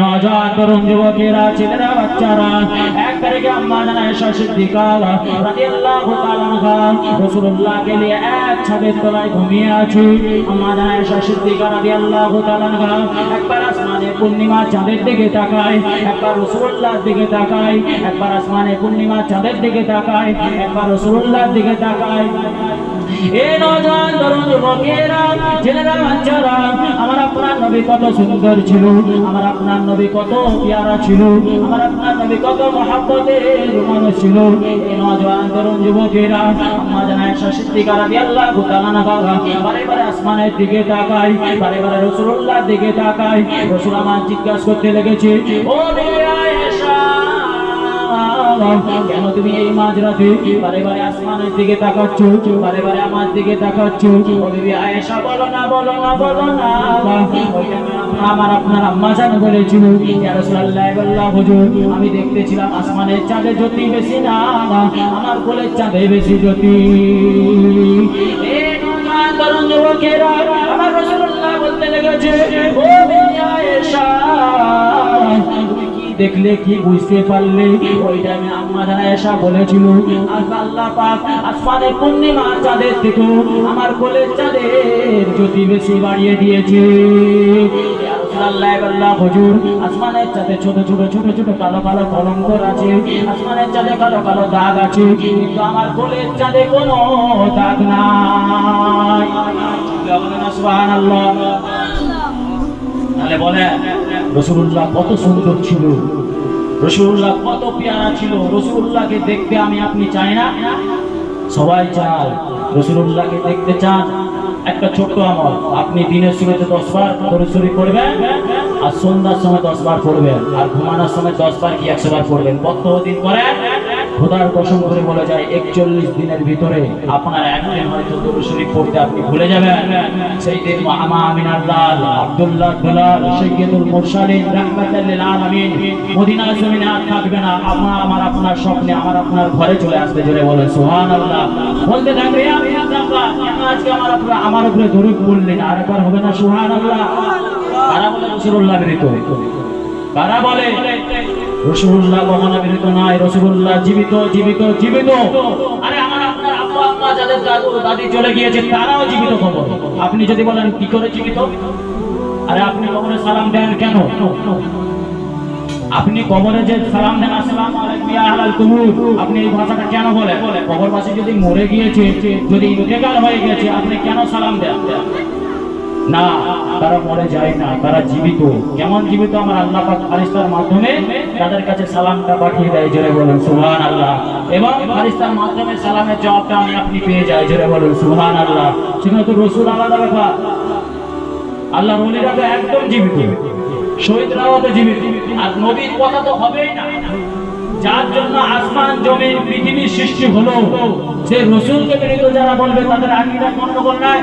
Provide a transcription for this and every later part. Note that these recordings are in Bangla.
নজওয়ান তরুণ যুবকেরা, ছেলেরা, বাচ্চারা, এক তারিখে আম্মা জানা এসা নিয়ে এক ছাদের তলায় ঘুমিয়ে আছে। আম্মা জানা এসা সিদ্দিকা রাদিয়াল্লাহু তাআলা একবার আসমানে পূর্ণিমা চাঁদের দিকে তাকায়, একবার রাসূলুল্লাহর দিকে তাকায়, একবার আসমানে পূর্ণিমা চাঁদের দিকে তাকায়, একবার রাসূলুল্লাহর দিকে তাকায়। নজন তরুণ বাচ্চারা, আমার আপনার নবী কত সুন্দর ছিল, আমার আপনার নবী কত পেয়ারা ছিল আমার আপনার নবী কত মহাব্বতের মানুষ ছিল এই নজওয়ান তরুণ যুবকেরা আম্মা জানায় সিদ্দিকা রাদিয়াল্লাহু তাআলা না বাবা বারে বারে আসমানের দিকে তাকাই বারে বারে রাসূলুল্লাহর দিকে তাকাই রাসূল আমার জিজ্ঞাসা করতে লেগেছে ও কেন তুমি এই মাঝরাতে বারে বারে আসমানের দিকে তাকাচ্ছ বারে বারে আমার দিকে তাকাচ্ছ আয়েশা বলো না বলো না বলো না আমার আপনার আম্মা জান বলেছিল আমি দেখতেছিলাম আসমানের চাঁদে জ্যোতি বেশি না, আমার কোলের চাঁদে বেশি জ্যোতি। দেখলে, কি বুঝতে পারলে? ওই টাইমে আম্মা জানা এসা বলেছিল পূর্ণিমা চাঁদের থেকে আমার কোলের চাঁদের জ্যোতি বেশি বাড়িয়ে দিয়েছে। আসমানের চাঁদে কালো কালো আছে। আসমানের চাঁদে কালো কালো দাগ আছে। কিন্তু আমার চাঁদে কোনো দাগ সুবহানাল্লাহ। তাহলে বলে রসুল্লাহ কত সুন্দর ছিল। রসুল্লাহ কত পেয়ারা ছিল। রসুল্লাহকে দেখতে আমি, আপনি চাই না? সবাই চায়। রসুল্লাহকে দেখতে চান। একটা ছোট্ট আমল। আপনি দিনের শুরুতে দশ বার দরুসুরি করবেন আর সন্ধ্যার সময় দশ বার পড়বেন। আর ঘুমানোর সময় দশ বার কি একশো বার পড়বেন? কত দিন পরে খোদার কসম করে বলে যায়, একচল্লিশ দিনের ভিতরে আপনার একদিন হয়তো দরুসুরি পড়তে আপনি ভুলে যাবেন। সেই দিন মামা আমিনার লাল আব্দুল্লাহ দুলাল সৈয়দুল মুরসালিন রাহমাতাল্লিল আলামিন মদিনা আর থাকবে না। আমার আমার, আপনার স্বপ্নে, আমার, আপনার ঘরে চলে আসবে জোরে বলেন, সুবহানাল্লাহ। বলতে থাকবে আল্লাহ আজকে আমার আমার উপরে দরুদ পড়লেন? আর একবার হবে না, সুবহানাল্লাহ? কারা বলে রাসূলুল্লাহ কারা বলে রসুল্লাহ কখনো বিরত নয় রসুল্লাহ জীবিত জীবিত জীবিত। আরে আমার আপনার আম্মা, যাদের দাদু, দাদি চলে গিয়েছে, তারাও জীবিত আপনি যদি বলেন, কি করে জীবিত? আরে আপনি সালাম দেন কেন? আপনি কবরে যে সালাম দেন, আসসালামু আলাইকুম আপনি এই ভাষাটা কেন বলেন? কবরবাসী যদি মরে গিয়েছে, যদি ইন্তেকাল হয়ে গেছে, আপনি কেন সালাম দেন? না। তারা মরে যায় না তারা জীবিত। কেমন জীবিত আমার আল্লাহ ফারিস্তার মাধ্যমে তাদের কাছে সালামটা পাঠিয়ে দেয়, জোরে বলুন সুবহান আল্লাহ এবং ফারিস্তার মাধ্যমে সালামের জবাবটা আমি আপনি পেয়ে যাই, জোরে বলুন সুবহান আল্লাহ সেখানে তো রসুল আলাদা ব্যাপার। আল্লাহ রলিরা তো একদম জীবিত। শহীদরাও তো জীবিত। আর নবীর কথা তো হবেই না। যার জন্য আসমান, জমিন, পৃথিবীর সৃষ্টি হলো সে রসুলকে বিরুদ্ধ যারা বলবে তাদের আকিদা গন্ডগোল নাই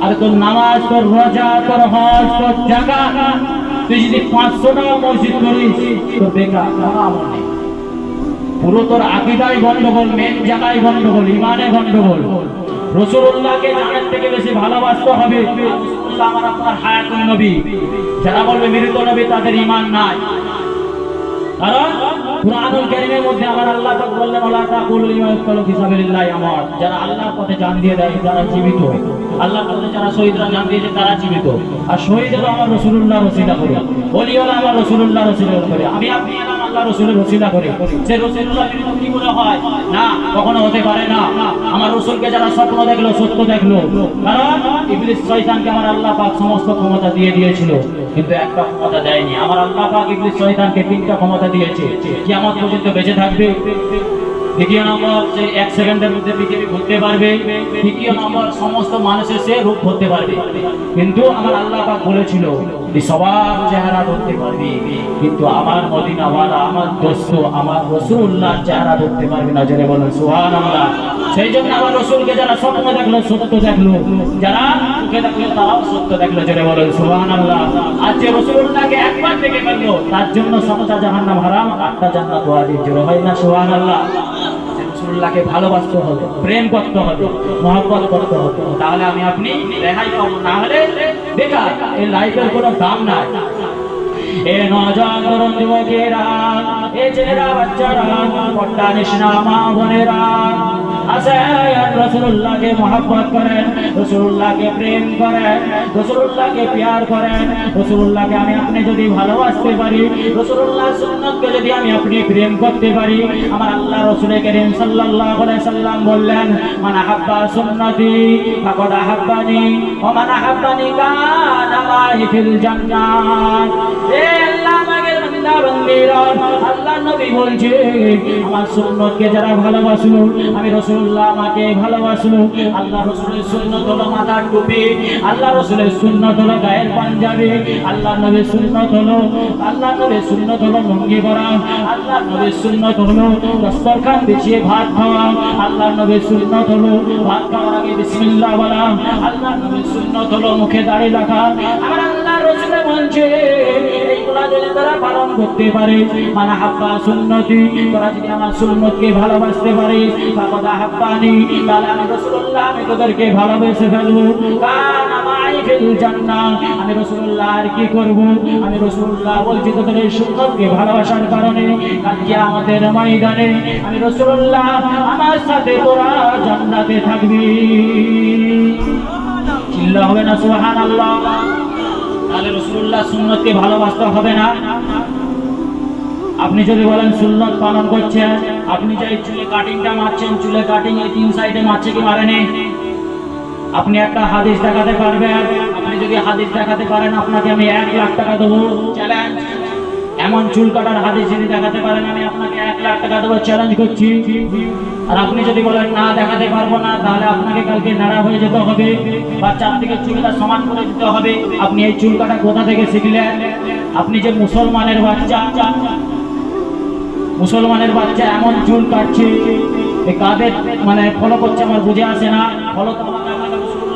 আর তোর নামাজ, তোর রোজা, তোর হজ, তোর জাকা তুই যদি পাঁচশোটা মসজিদ করিস, তোর বেকার পুরো তোর আকিদাই গন্ডগোল, মেন জায়গায় গন্ডগোল, ইমানে গন্ডগোল। রসুল্লাহকে জানের থেকে বেশি ভালোবাসতে হবে। আমার আপনার হায়াতুল নবী। যারা বলবে মৃত নবী, তাদের ইমান নাই। কারণ কুরআনুল কারীমের মধ্যে আমার আল্লাহ পাক বললেন ওয়ালা তাকুলু যারা আল্লাহর পথে জান দিয়ে দেয় তারা জীবিত। আল্লাহর পথে যারা শহীদরা জান দিয়েছে তারা জীবিত। আর শহীদ হলো আমার রাসূলুল্লাহ রসিলা করে। আমার রাসূলুল্লাহ রসিলা করে। আমি, আপনি আল্লাহ রসুলের রসিলা করে। সে রসুলুল্লাহ বিরুদ্ধে কি করে হয়? না, কখনো হতে পারে না। আমার রসুলকে যারা স্বপ্ন দেখল, সত্য দেখল। কারণ ইবলিস শয়তানকে আমার আল্লাহ পাক সমস্ত ক্ষমতা দিয়ে দিয়েছিল। কিন্তু একটা ক্ষমতা দেয়নি। আমার আল্লাহ পাক ইবলিস শয়তানকে তিনটা ক্ষমতা দিয়েছে। কিয়ামত পর্যন্ত বেঁচে থাকবে। দ্বিতীয় নম্বর, সে এক সেকেন্ডের মধ্যে পৃথিবী ঘুরতে পারবে। তৃতীয় নম্বর, সমস্ত মানুষের সে রূপ ধরতে পারবে। কিন্তু আমার আল্লাহ পাক বলেছিল যে সবার চেহারা ধরতে পারবি। কিন্তু আমার মদিনাওয়ালা, আমার দোস্ত, আমার রসুল্লাহ চেহারা ধরতে পারবে না। জোরে বলেন সুহান আল্লাহ সেই জন্য আমার রসুলকে যারা স্বপ্ন দেখল, সত্য দেখল। যারা চোখে দেখল, তারাও সত্য দেখল। জোরে বলেন সুহান আল্লাহ আর যে রসুল্লাহকে একবার দেখে ফেলল, তার জন্য সাতটা জাহান্নাম হারাম আটটা জান্নাত ওয়াজিব। জোরে হয় না সুহান আল্লাহ রসুল্লাহকে ভালোবাসতে হবে, প্রেম করতে হবে, মহব্বত করতে হবে। তাহলে আমি আপনি রেহাই পাবো। না বেকার এই লাইফের কোনো দাম নাই। এ নজন তরুণ যুবকেরা, এ ছেলেরা, বাচ্চারা পট্টা নিষ্ণা মা বোনেরা। আসেন রসুল্লাহকে মহাব্বত করেন, রসুল্লাহকে প্রেম করেন, রসুল্লাহকে প্যার করেন, রসুল্লাহকে আমি আপনি যদি ভালোবাসতে পারি রসুল্লাহ সুন্নতকে যদি আমি আপনি প্রেম করতে পারি, আমার আল্লাহ রসুল করিম আলাইহি সাল্লাম বললেন, মান আহাব্বা সুন্নতি ফাকাদ আহাব্বানি, ওয়া মান মাই ফিল জান্নাত। বান্দিরা, আল্লাহ নবী বলছে যারা ভালোবাসলো, আমি রসুল্লাহ আমাকে ভালোবাসলো। আল্লাহ রসুলের সুন্নত হলো মাথার টুপি, আল্লাহ রসুলের সুন্নত হলো গায়ের পাঞ্জাবি, আল্লাহ নবীর সুন্নত হলো, আল্লাহ নবীর সুন্নত হলো লুঙ্গি পরা, আল্লাহ নবীর সুন্নত হলো ভাত খাওয়া, আল্লাহ নবীর সুন্নত হলো ভাত খাওয়ার আগে বিসমিল্লাহ বলা, আল্লাহ নবীর সুন্নত হলো মুখে দাঁড়িয়ে রাখা। আমার আল্লাহ রসুলে বলছে এইগুলা যদি তারা পালন করতে পারে মানে হাব্বা সুন্নতি তোরা যদি আমার সুন্নতকে ভালোবাসতে পারিস বাবা হাব্বানি তাহলে আমি রসুল্লাহ আমি তোদেরকে ভালোবেসে ফেলব। কান আমাই আমি রসুল্লাহ আর কি করব? আমি রসুল্লাহ বলছি তোদের সুন্নতকে ভালোবাসার কারণে কালকে আমাদের ময়দানে আমি রসুল্লাহ আমার সাথে তোরা জান্নাতে থাকবি। চিল্লা হবে না সুবহানাল্লাহ। তাহলে রসুল্লাহ সুন্নতকে ভালোবাসতে হবে না। আপনি যদি বলেন সুন্নত পালন করছেন আপনি যে চুলে কাটিংটা মারছেন, চুলে কাটিং এই তিন সাইডে মারছে কি মারেনি? আপনি একটা হাদিস দেখাতে পারবেন। আপনি যদি হাদিস দেখাতে পারেন, আপনাকে আমি এক লাখ টাকা দেবো। চ্যালেঞ্জ এমন চুল কাটার হাদিস যদি দেখাতে পারেন, আমি আপনাকে এক লাখ টাকা দেবো চ্যালেঞ্জ করছি। আর আপনি যদি বলেন, না, দেখাতে পারব না, তাহলে আপনাকে কালকে নাড়া হয়ে যেতে হবে, বা চারদিকে চুলটা সমান করে দিতে হবে। আপনি এই চুল কাটা কোথা থেকে শিখলেন? আপনি যে মুসলমানের বাচ্চা মুসলমানের বাচ্চা এমন চুল কাটছে কাদের মানে ফলো করছে আমার বুঝে আসে না। ফলো তো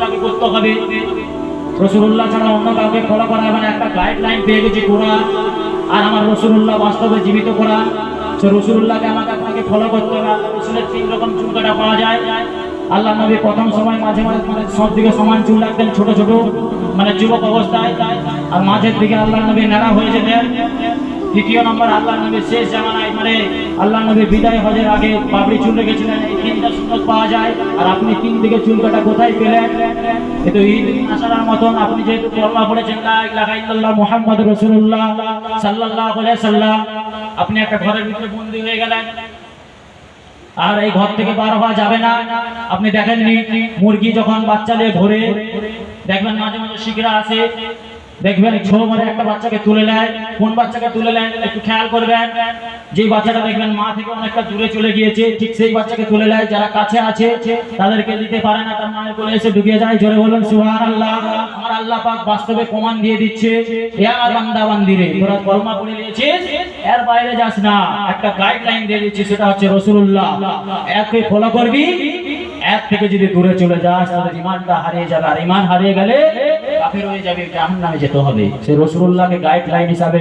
আমাকে করতে হবে। রসুল্লাহ ছাড়া অন্য কাউকে ফলো করা হবে না। একটা গাইডলাইন পেয়ে গেছি কোরআন আর আমার রসুল্লাহ বাস্তবে জীবিত করা। সে রসুল্লাহকে আমাকে আপনাকে ফলো করতে হবে। আল্লাহ রসুলের তিন রকম চুলকাটা পাওয়া যায়। আল্লাহ নবী প্রথম সময় মাঝে মাঝে মানে সব দিকে সমান চুল রাখতেন ছোট ছোট মানে যুবক অবস্থায়। আর মাঝের দিকে আল্লাহ নবী নাড়া হয়ে যেতেন। দ্বিতীয় নম্বর আল্লাহ নবী শেষ জামানায় মানে আল্লাহ নবী বিদায় হজের আগে বাবরি চুল রেখেছিলেন। এই তিনটা সুন্নত পাওয়া যায়। আর আপনি তিন দিকে চুল কাটা কোথায় পেলেন? কিন্তু ঈদ আসার মতন। আপনি যেহেতু কলমা পড়েছেন লা ইলাহা ইল্লাল্লাহ মুহাম্মদ রাসূলুল্লাহ সাল্লাল্লাহু আলাইহি সাল্লাম আপনি একটা ঘরের ভিতরে বন্দী হয়ে গেলেন। আর এই ঘর থেকে বার হওয়া যাবে না। আপনি দেখেননি, মুরগি যখন বাচ্চা নিয়ে ঘোরে, দেখবেন মাঝে মাঝে শিখরা আসে। দেখবেন ছো মানে একটা বাচ্চাকে তুলে নেয়, কোন বাচ্চাকে তুলে নেয় একটু খেয়াল করবেন। যেই বাচ্চাটা দেখবেন মা থেকে অনেকটা দূরে চলে গিয়েছে, ঠিক সেই বাচ্চাকে তুলে নেয়, যারা কাছে আছে, তাদেরকে দিতে পারে না, তার মায়ের কোলে এসে ঢুকে যায়, জোরে বলুন, সুবহানাল্লাহ। আমার আল্লাহ পাক বাস্তবে প্রমাণ দিয়ে দিচ্ছে আমার বান্দা বান্দিরে তোরা কলমা পড়ে নিয়েছিস, এর বাইরে যাস না। একটা গাইডলাইন দিয়ে দিচ্ছি, সেটা হচ্ছে রসুল্লাহ একে ফলো করবি এক থেকে যদি দূরে চলে যাস তাহলে ইমানটা হারিয়ে যাবে। আর ইমান হারিয়ে গেলে কাফের হয়ে যাবে জাহান্নামে যেতে হবে। সে রসুল্লাহকে গাইডলাইন হিসাবে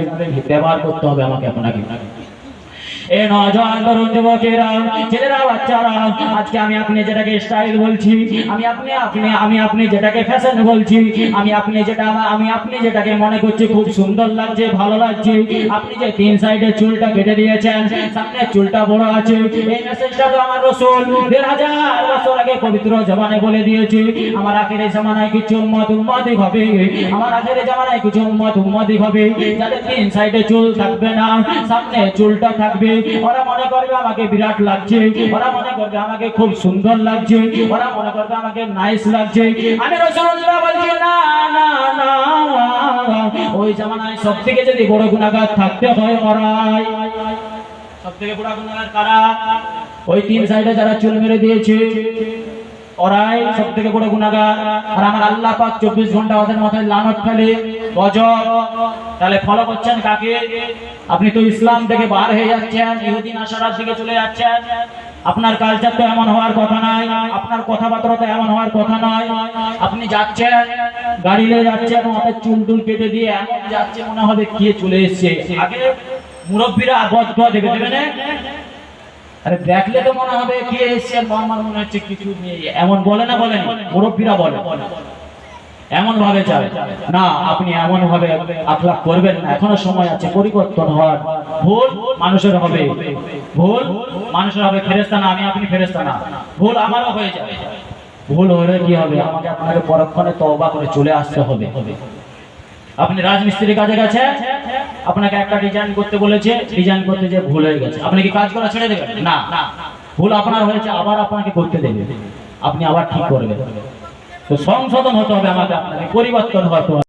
ব্যবহার করতে হবে আমাকে আপনাকে। বাচ্চারা, আজকে আমি আপনি যেটাকে স্টাইল বলছি, আমি আপনি আপনি, আমি আপনি যেটাকে ফ্যাশন বলছি, আমি আপনি যেটা, আমি আপনি যেটাকে মনে করছি খুব সুন্দর লাগছে, ভালো লাগছে। আপনি যে তিন সাইডে চুলটা কেটে দিয়েছেন, সামনে চুলটা বড় আছে দেড় হাজার আগে পবিত্র জমানে বলে দিয়েছে, আমার আখের জামানায় কিছু উম্মত উম্মাদিক হবে, আমার আখের জামানায় কিছু উম্মত উম্মাদিক হবে, যাদের তিন সাইডে চুল থাকবে না, সামনে চুলটা থাকবে ওরা মনে করবে আমাকে বিরাট লাগছে, ওরা মনে করবে আমাকে খুব সুন্দর লাগছে, ওরা মনে করবে আমাকে নাইস লাগছে। আমি রসুল্লাহ বলছি, না না না ওই জামানায় সব থেকে যদি বড় গুণাগার থাকতে হয় ওরাই সব থেকে বড় গুণাগার কারা? ওই তিন সাইডে যারা চুল মেরে দিয়েছে। ওরাই সব থেকে বড় গুণাগার আর আমার আল্লাহ পাক চব্বিশ ঘণ্টা ওদের মাথায় লানত ফেলে গজব তাহলে ফলো করছেন কাকে? আপনি তো ইসলাম থেকে বার হয়ে যাচ্ছেন ইহুদিন আসারার দিকে চলে যাচ্ছেন। আপনার কালচার তো এমন হওয়ার কথা নয় আপনার কথাবার্তা তো এমন হওয়ার কথা নয়। আপনি যাচ্ছেন, গাড়ি নিয়ে যাচ্ছেন, মাথায় চুল টুল কেটে দিয়ে এমন যাচ্ছে মনে হবে কে চলে এসছে। আগে মুরব্বীরা বদ দেবে দেবে না? আরে দেখলে তো মনে হবে কে এসছে আর আমার মনে হচ্ছে কিছু এমন বলে না বলে মুরব্বীরা বলে। এমন ভাবে চায় না, আপনি এমন ভাবে আখলাক করবেন না। এখনও সময় আছে, পরিবর্তন হওয়ার। ভুল মানুষের হবে। ভুল মানুষের হবে। ফেরেস্তা না, আমি আপনি ফেরেস্তা না। ভুল আমারও হয়ে যাবে। ভুল হলে কি হবে? আমাকে আপনাকে পরক্ষণে তওবা করে চলে আসতে হবে। আপনি রাজমিস্ত্রির কাজে গেছে আপনাকে একটা ডিজাইন করতে বলেছে ডিজাইন করতে যে ভুল হয়ে গেছে। আপনি কি কাজ করা ছেড়ে দেবেন? না। ভুল আপনার হয়েছে, আবার আপনাকে করতে দেবে। আপনি আবার ঠিক করবেন। তো সংশোধন হতে হবে আমাকে, আপনাকে পরিবর্তন হতে হবে